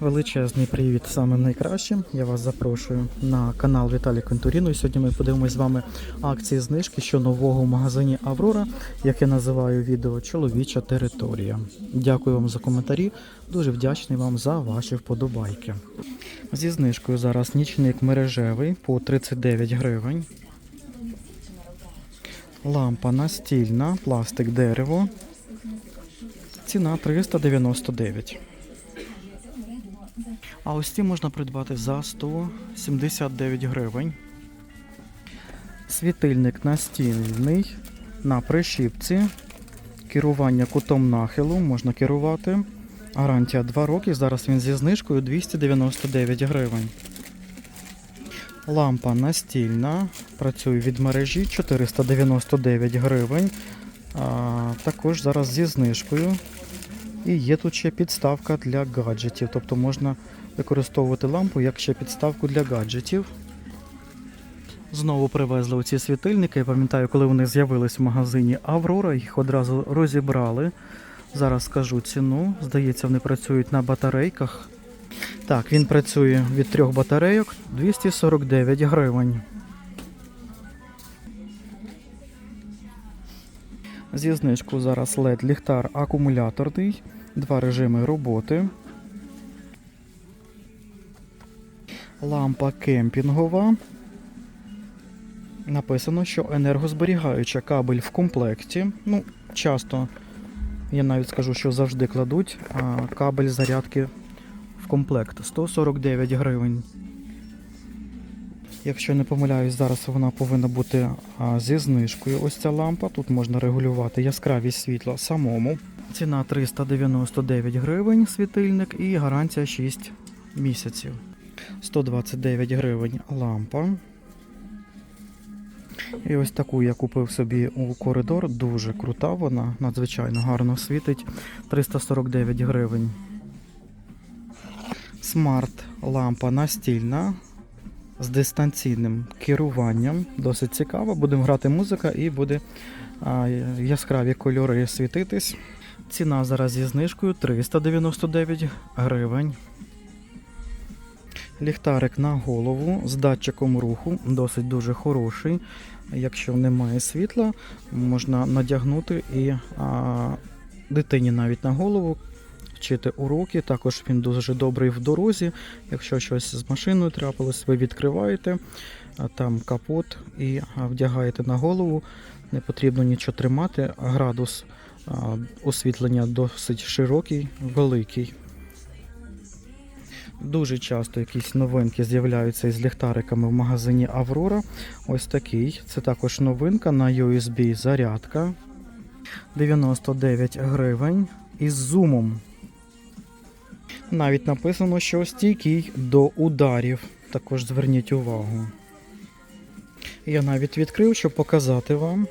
Величезний привіт самим найкращим. Я вас запрошую на канал Віталій Контуріно. І сьогодні ми подивимось з вами акції знижки, що нового в магазині Аврора, як я називаю відео Чоловіча територія. Дякую вам за коментарі. Дуже вдячний вам за ваші вподобайки. Зі знижкою зараз нічник мережевий по 39 гривень. Лампа настільна, пластик дерево. Ціна 399. А ось ці можна придбати за 179 гривень. Світильник настільний на прищіпці. Керування кутом нахилу можна керувати. Гарантія 2 роки. Зараз він зі знижкою 299 гривень. Лампа настільна. Працює від мережі 499 гривень. А, також зараз зі знижкою. І є тут ще підставка для гаджетів, тобто можна використовувати лампу як ще підставку для гаджетів. Знову привезли оці світильники. Я пам'ятаю, коли вони з'явились в магазині Аврора, їх одразу розібрали. Зараз скажу ціну. Здається, вони працюють на батарейках. Так, він працює від трьох батарейок 249 гривень. Зі знижку зараз LED ліхтар акумуляторний, два режими роботи. Лампа кемпінгова. Написано, що енергозберігаюча кабель в комплекті. Ну, часто, я навіть скажу, що завжди кладуть кабель зарядки в комплект 149 гривень. Якщо не помиляюсь, зараз вона повинна бути зі знижкою. Ось ця лампа. Тут можна регулювати яскравість світла самому. Ціна 399 гривень світильник і гарантія 6 місяців. 129 гривень лампа. І ось таку я купив собі у коридор. Дуже крута вона, надзвичайно гарно світить. 349 гривень. Смарт лампа настільна з дистанційним керуванням. Досить цікаво. Будемо грати музика і буде а, яскраві кольори світитись. Ціна зараз зі знижкою 399 гривень. Ліхтарик на голову з датчиком руху, досить дуже хороший. Якщо немає світла, можна надягнути і а, дитині навіть на голову вчити уроки. Також він дуже добрий в дорозі. Якщо щось з машиною трапилось, ви відкриваєте там капот і вдягаєте на голову. Не потрібно нічого тримати. Градус освітлення досить широкий, великий. Дуже часто якісь новинки з'являються із ліхтариками в магазині Аврора. Ось такий. Це також новинка на USB зарядка. 99 гривень із зумом. Навіть написано, що стійкий до ударів. Також зверніть увагу. Я навіть відкрив, щоб показати вам,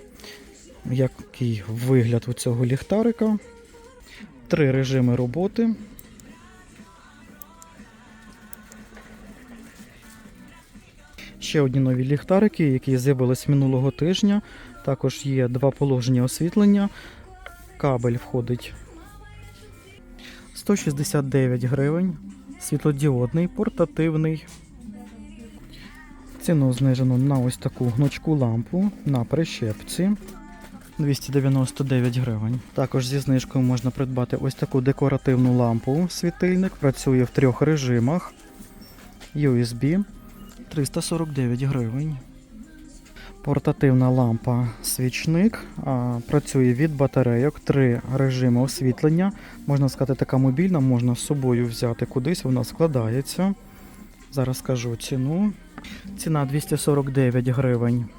який вигляд у цього ліхтарика. Три режими роботи. Ще одні нові ліхтарики, які з'явились минулого тижня. Також є два положення освітлення. Кабель входить 169 гривень. Світлодіодний, портативний. Ціну знижено на ось таку гнучку лампу на прищепці. 299 гривень. Також зі знижкою можна придбати ось таку декоративну лампу. Світильник працює в трьох режимах. USB 349 гривень. Портативна лампа свічник. Працює від батарейок, три режими освітлення. Можна сказати, така мобільна, можна з собою взяти кудись, вона складається. Зараз скажу ціну. Ціна 249 гривень. –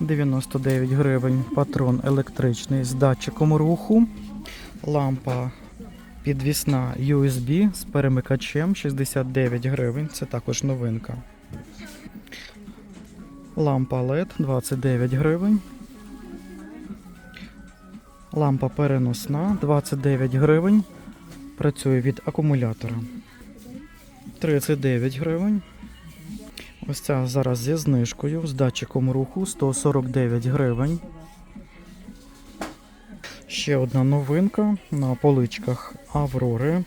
99 гривень патрон електричний з датчиком руху. Лампа підвісна USB з перемикачем 69 гривень. Це також новинка. Лампа LED 29 гривень. Лампа переносна 29 гривень. Працює від акумулятора. 39 гривень. Ось ця зараз зі знижкою з датчиком руху 149 гривень. Ще одна новинка на поличках Аврори.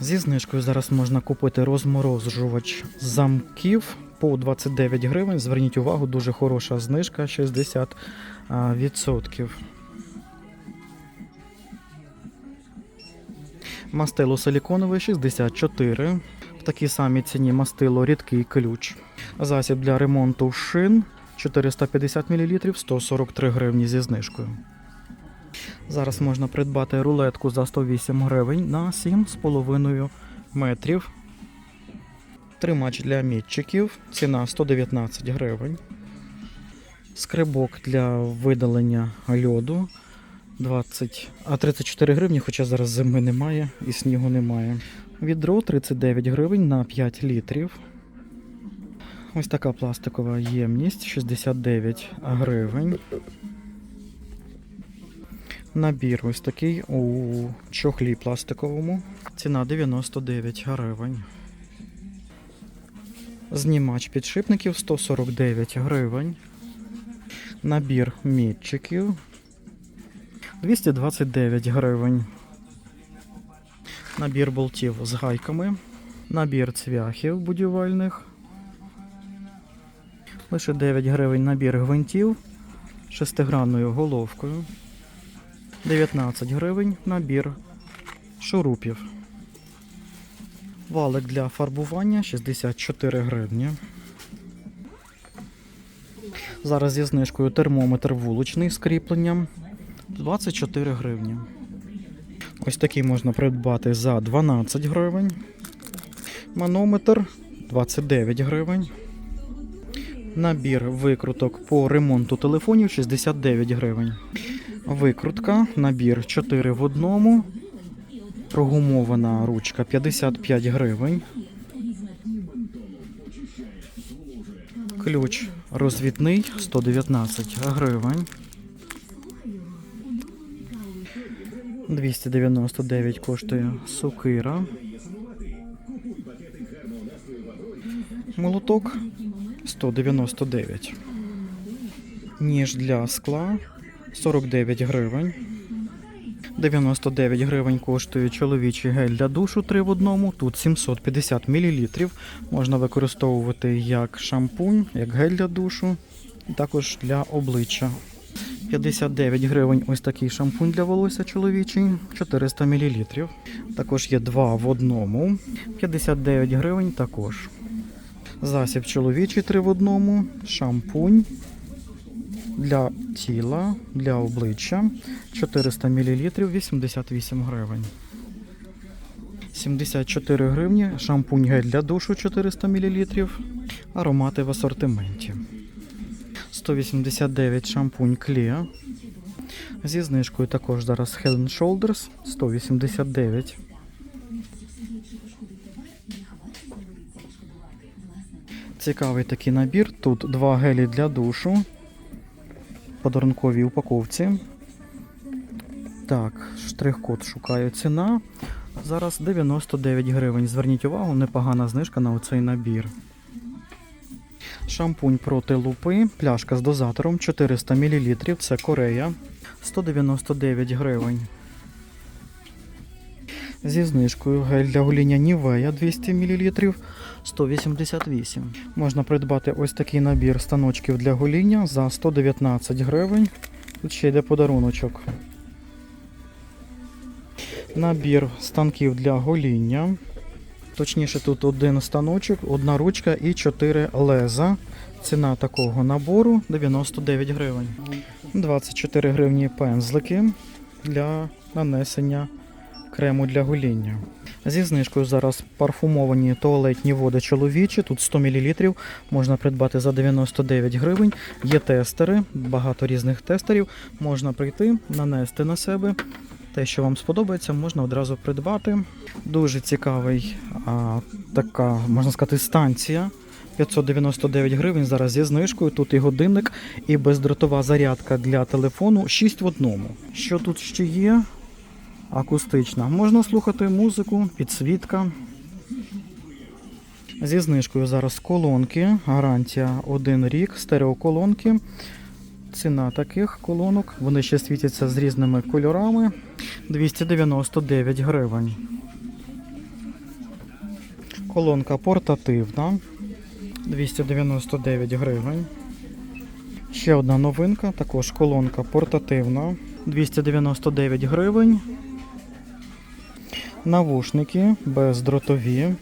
Зі знижкою зараз можна купити розморожувач замків по 29 гривень. Зверніть увагу, дуже хороша знижка 60%. Мастило силіконове 64. В такій самій ціні мастило рідкий ключ. Засіб для ремонту шин 450 мл 143 гривні зі знижкою. Зараз можна придбати рулетку за 108 гривень на 7,5 метрів. Тримач для мітчиків. Ціна 119 гривень. Скрибок для видалення льоду 20, а 34 гривні, хоча зараз зими немає і снігу немає. Відро 39 гривень на 5 літрів. Ось така пластикова ємність 69 гривень. Набір ось такий у чохлі пластиковому. Ціна 99 гривень. Знімач підшипників 149 гривень. Набір мітчиків 229 гривень. Набір болтів з гайками. Набір цвяхів будівельних. Лише 9 гривень набір гвинтів шестигранною головкою. 19 гривень набір шурупів. Валик для фарбування 64 гривні. Зараз зі знижкою термометр вуличний з кріпленням 24 гривні. Ось такий можна придбати за 12 гривень. Манометр 29 гривень. Набір викруток по ремонту телефонів 69 гривень. Викрутка, набір 4 в одному. Прогумована ручка 55 гривень. Ключ розвідний 119 гривень. 299 коштує сукира. Молоток 199. Ніж для скла 49 гривень. 99 гривень коштує чоловічий гель для душу 3 в одному. Тут 750 мл. Можна використовувати як шампунь, як гель для душу, також для обличчя. 59 гривень ось такий шампунь для волосся чоловічий, 400 мл. Також є два в одному. 59 гривень також. Засіб чоловічий 3 в одному, шампунь для тіла, для обличчя 400 мл 88 гривень. 74 гривні, шампунь гель для душу 400 мл, аромати в асортименті. 189 шампунь Clea. Зі знижкою також зараз Head and Shoulders 189. Цікавий такий набір. Тут два гелі для душу. В подарунковій упаковці. Так, штрих-код шукаю. Ціна. Зараз 99 гривень. Зверніть увагу, непогана знижка на оцей набір. Шампунь проти лупи, пляшка з дозатором 400 мл. Це Корея. 199 гривень. Зі знижкою гель для гоління Нівея 200 мл 188. Можна придбати ось такий набір станочків для гоління за 119 гривень. Тут ще йде подаруночок. Набір станків для гоління. Точніше, тут один станочок, одна ручка і 4 леза. Ціна такого набору 99 гривень. 24 гривні пензлики для нанесення крему для гоління. Зі знижкою зараз парфумовані туалетні води чоловічі. Тут 100 мл можна придбати за 99 гривень. Є тестери, багато різних тестерів. Можна прийти, нанести на себе. Те, що вам сподобається, можна одразу придбати. Дуже цікавий а, така, можна сказати, станція 599 гривень зараз зі знижкою. Тут і годинник, і бездротова зарядка для телефону 6 в одному. Що тут ще є? Акустична. Можна слухати музику, підсвітка. Зі знижкою зараз колонки. Гарантія 1 рік, стереоколонки. Ціна таких колонок. Вони ще світяться з різними кольорами. 299 гривень. Колонка портативна. 299 гривень. Ще одна новинка, також колонка портативна. 299 гривень. Навушники бездротові.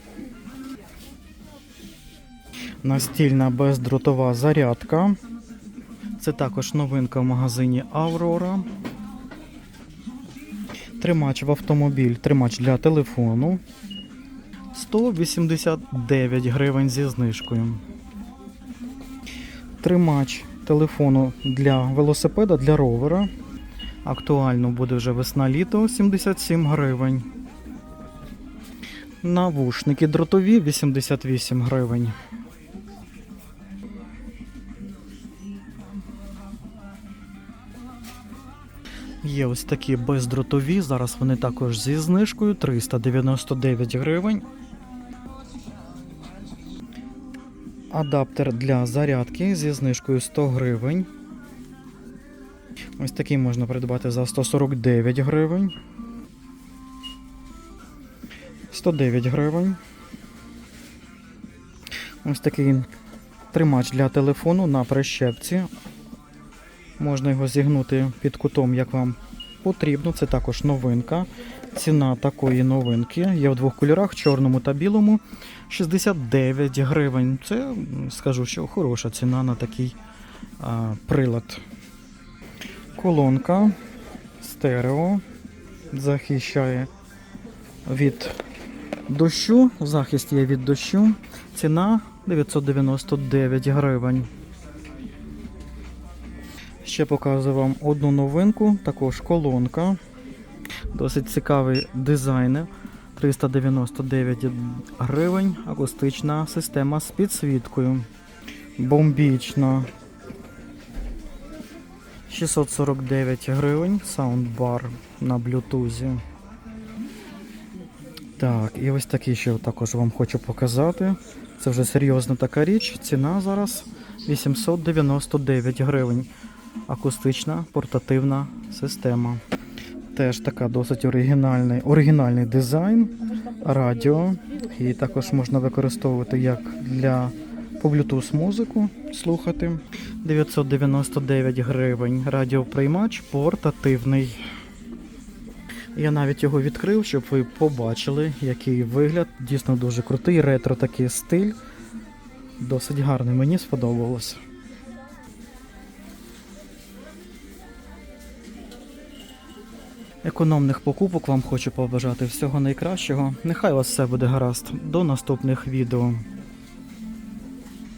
Настільна бездротова зарядка. Це також новинка в магазині Aurora. Тримач в автомобіль, тримач для телефону. 189 гривень зі знижкою. Тримач телефону для велосипеда, для ровера. Актуально буде вже весна-літо 77 гривень. Навушники дротові 88 гривень. Є ось такі бездротові. Зараз вони також зі знижкою 399 гривень. Адаптер для зарядки зі знижкою 100 гривень. Ось такий можна придбати за 149 гривень. 109 гривень. Ось такий тримач для телефону на прищепці. Можна його зігнути під кутом, як вам потрібно. Це також новинка. Ціна такої новинки є в двох кольорах, чорному та білому. 69 гривень. Це скажу, що хороша ціна на такий а, прилад. Колонка стерео. Захищає від дощу. Захист є від дощу. Ціна 999 гривень. Ще показую вам одну новинку, також колонка. Досить цікавий дизайн. 399 гривень. Акустична система з підсвіткою. Бомбічна. 649 гривень. Саундбар на блютузі. Так, і ось такий ще також вам хочу показати. Це вже серйозна така річ. Ціна зараз 899 гривень. Акустична портативна система. Теж така досить оригінальний, оригінальний дизайн, радіо. І також можна використовувати як для по Bluetooth музику слухати. 999 гривень. Радіоприймач портативний. Я навіть його відкрив, щоб ви побачили, який вигляд. Дійсно дуже крутий, ретро такий стиль. Досить гарний, мені сподобалось. Економних покупок вам хочу побажати всього найкращого. Нехай у вас все буде гаразд. До наступних відео.